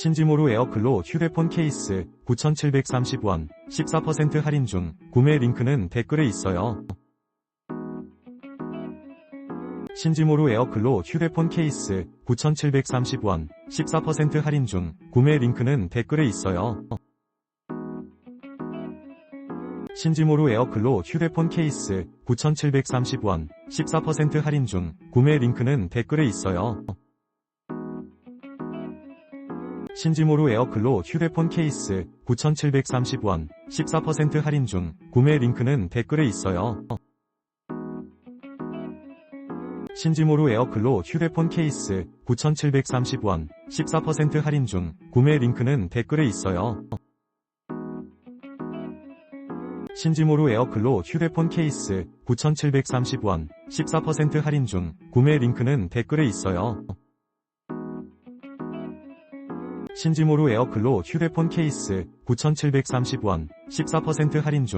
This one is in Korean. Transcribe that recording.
신지모루 에어클로 휴대폰 케이스 9,730원 14% 할인 중 구매 링크는 댓글에 있어요. 신지모루 에어클로 휴대폰 케이스 9,730원 14% 할인 중 구매 링크는 댓글에 있어요. 신지모루 에어클로 휴대폰 케이스 9,730원 14% 할인 중 구매 링크는 댓글에 있어요. 신지모루 에어클로 휴대폰 케이스 9,730원 14% 할인 중 구매 링크는 댓글에 있어요. 신지모루 에어클로 휴대폰 케이스 9,730원 14% 할인 중 구매 링크는 댓글에 있어요. 신지모루 에어클로 휴대폰 케이스 9,730원 14% 할인 중 구매 링크는 댓글에 있어요. 신지모루 에어클로 휴대폰 케이스 9,730원 14% 할인 중